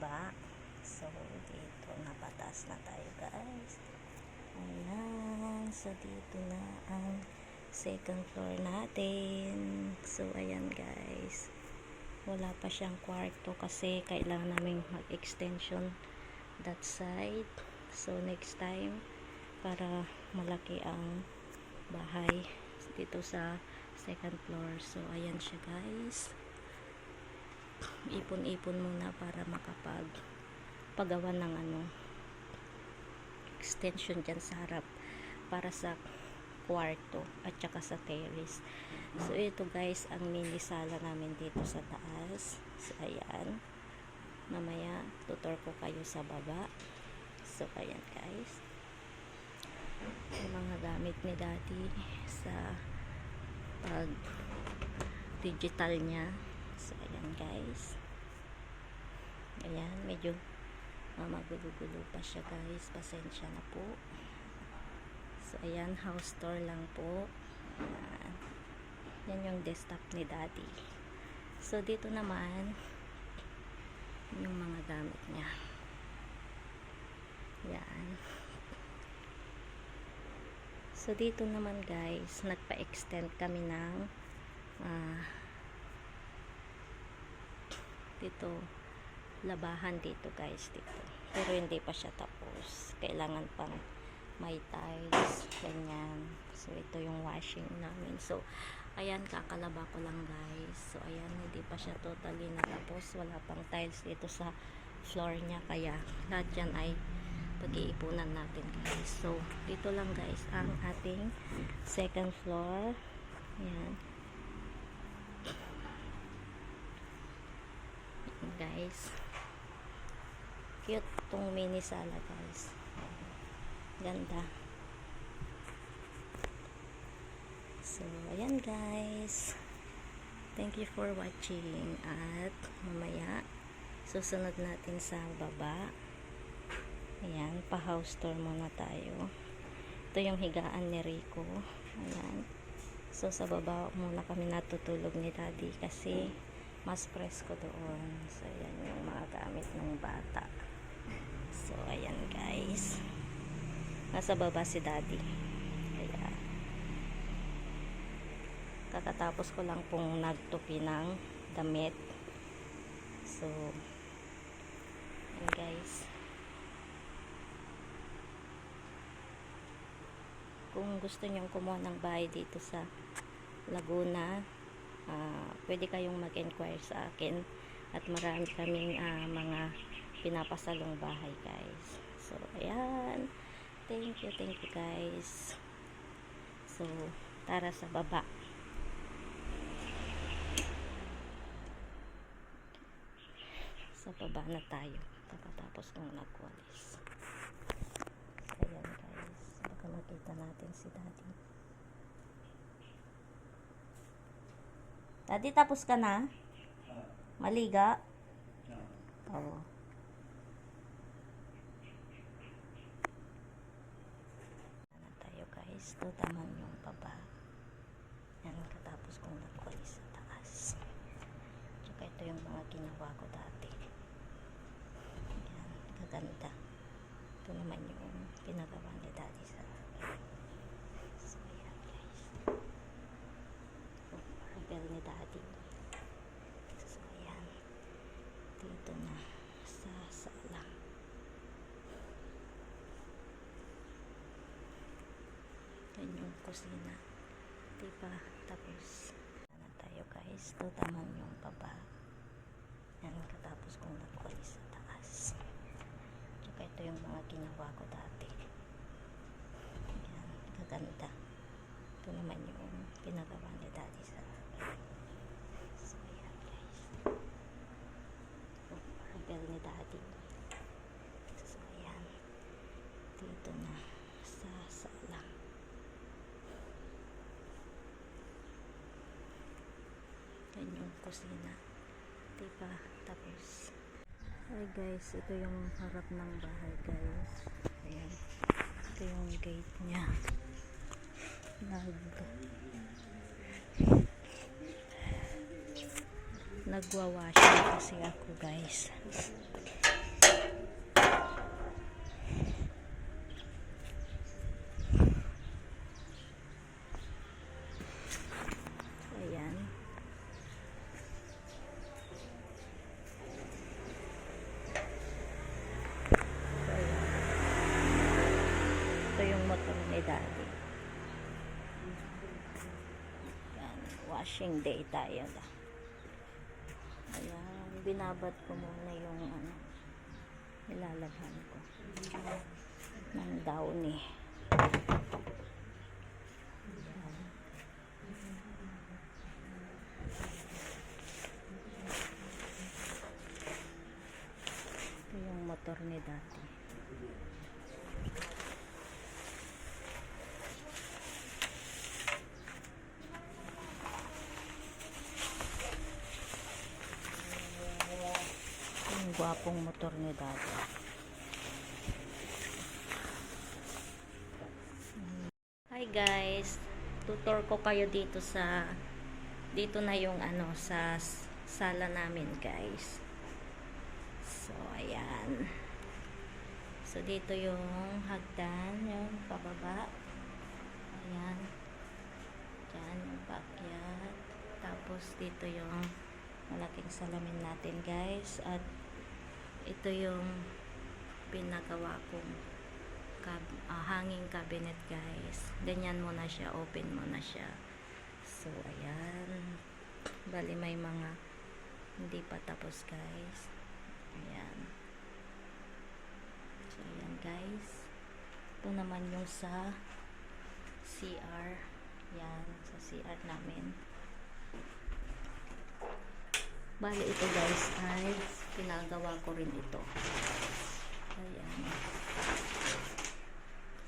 baba. So, dito napatas na tayo guys. Ayan. So, dito na ang second floor natin. So, ayan guys. Wala pa siyang kwarto kasi kailangan namin mag-extension that side. So, next time, para malaki ang bahay dito sa second floor. So, ayan siya guys. Ipon-ipon muna para makapag pagawa ng ano extension dyan sa harap para sa kwarto at saka sa terrace. So, ito guys, ang mini sala namin dito sa taas. So, ayan. Mamaya, tutor ko kayo sa baba. So, ayan guys. Yung mga gamit ni daddy sa pag digital niya. So, ayan guys. Ayan, medyo uh, magulo-gulo pa siya guys. Pasensya na po. So, ayan, house tour lang po. Ayan. Yan yung desktop ni daddy. So, dito naman, yung mga gamit niya. Yan. So, dito naman guys, nagpa-extend kami ng ah, dito, labahan dito guys, dito. Pero hindi pa siya tapos. Kailangan pang may tiles, ganyan. So, ito yung washing namin. So, ayan, kakalaba ko lang guys. So, ayan, hindi pa siya totally natapos. Wala pang tiles dito sa floor niya. Kaya, lahat yan ay pag-iipunan natin guys. So, dito lang guys ang ating second floor. Ayan. Guys. Cute tong mini sala guys. Ganda. So, ayan guys. Thank you for watching at mamaya susunod natin sa baba. Ayan, pa-house tour muna tayo. Ito yung higaan ni Rico. Ayan. So, sa baba muna kami natutulog ni Daddy kasi mas presko doon. So, ayan yung mga gamit ng bata. So, ayan guys. Nasa baba si Daddy. Kaya, kakatapos ko lang pong nagtupi ng damit. So, ayan guys. kung gusto nyong kumuha ng bahay dito sa Laguna ah, pwede kayong mag-inquire sa akin at marami kaming ah, mga pinapasalong bahay guys. So ayan. Thank you thank you guys. So tara sa baba. Sa baba na tayo. Pagkatapos kong nagwalis. Ayan guys. Baka makita natin si daddy. Daddy tapos ka na? maliga? oo. na tayo guys tutaman yung baba. Yan katapos kong nagwalis sa taas. Tsaka ito yung mga ginawa ko dati. Yan kaganda ito naman yung pinagawa ni daddy sa so yan guys. Yung marble ni daddy. So yan. Dito na sa sala yan yung kusina diba tapos na tayo guys tutaman yung baba yan katapos kong nagwalis sa taas Tsaka ito yung mga ginawa ko dati. Yan, kaganda. Ito naman yung pinagawa ni daddy sa So, yan guys. Yung marble ni daddy. So, yan. Dito na sa sala. Yan yung kusina. Diba? Tapos, Hi guys, ito yung harap ng bahay guys. Ayan. Ito yung gate niya. Nag nagwa-washing kasi ako guys. Ayan. So, ayan. Ito yung motor ni Daddy. Ayan. Washing day tayo na. Ayan. Binabad ko muna yung ano. Nilalabhan ko. Ng downy. Ito yung motor ni Daddy. Yung gwapong motor ni Daddy. Hi guys, tutor ko kayo dito sa dito na yung ano sa sala namin guys. So ayan. So dito yung hagdan, yung pababa. Ayan. Diyan yung backyard. Tapos dito yung malaking salamin natin guys. At ito yung pinagawa kong cab- ah, hanging cabinet guys. Ganyan mo na siya, open mo na siya. So, ayan. Bali may mga hindi pa tapos guys. Ayan. So, ayan guys. Ito naman yung sa CR. Yan, sa CR namin. Bali ito guys ay pinagawa ko rin ito. Ayan.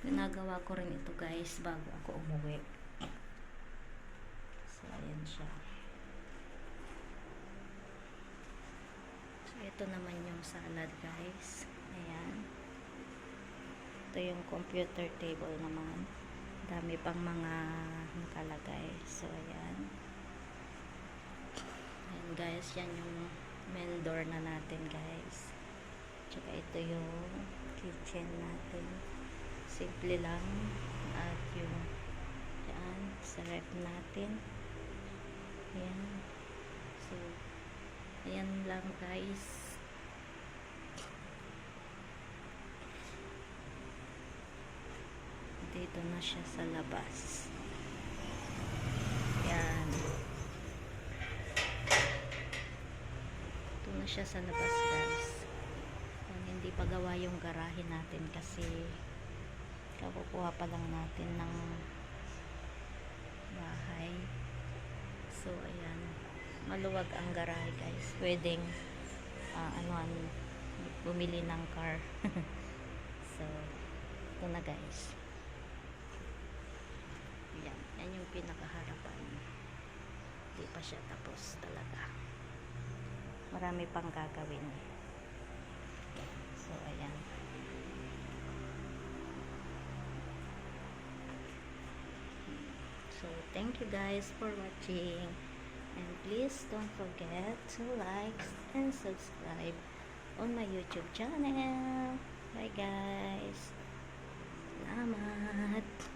Pinagawa ko rin ito guys bago ako umuwi. So, ayan siya. So, ito naman yung salad guys. Ayan. Ito yung computer table naman. Dami pang mga nakalagay. So, ayan. Ayan guys, yan yung main door na natin guys. Tsaka ito yung kitchen natin. Simple lang. At yung yan, sa ref natin. Ayan. So, ayan lang guys. Dito na siya sa labas. Ayan. Na siya sa labas guys. Kung hindi pa gawa yung garahe natin kasi kakukuha pa lang natin ng bahay. So, ayan. Maluwag ang garahe guys. Pwedeng ah, ano, ano, bumili ng car. so, ito na guys. Yan. Yan yung pinakaharapan. Hindi pa siya tapos talaga. Marami pang gagawin. So, ayan. So, thank you guys for watching. And please don't forget to like and subscribe on my YouTube channel. Bye guys. Salamat.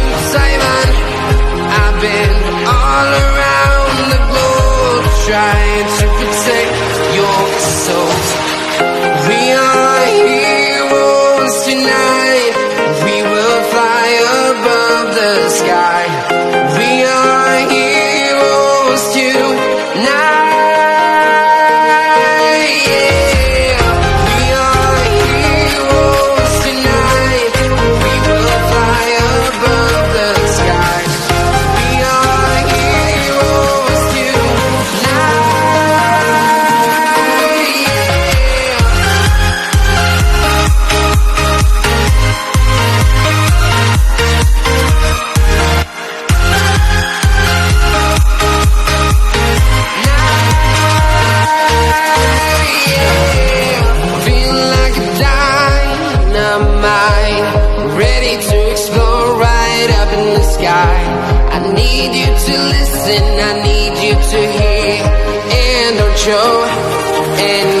listen I need you to hear and don't show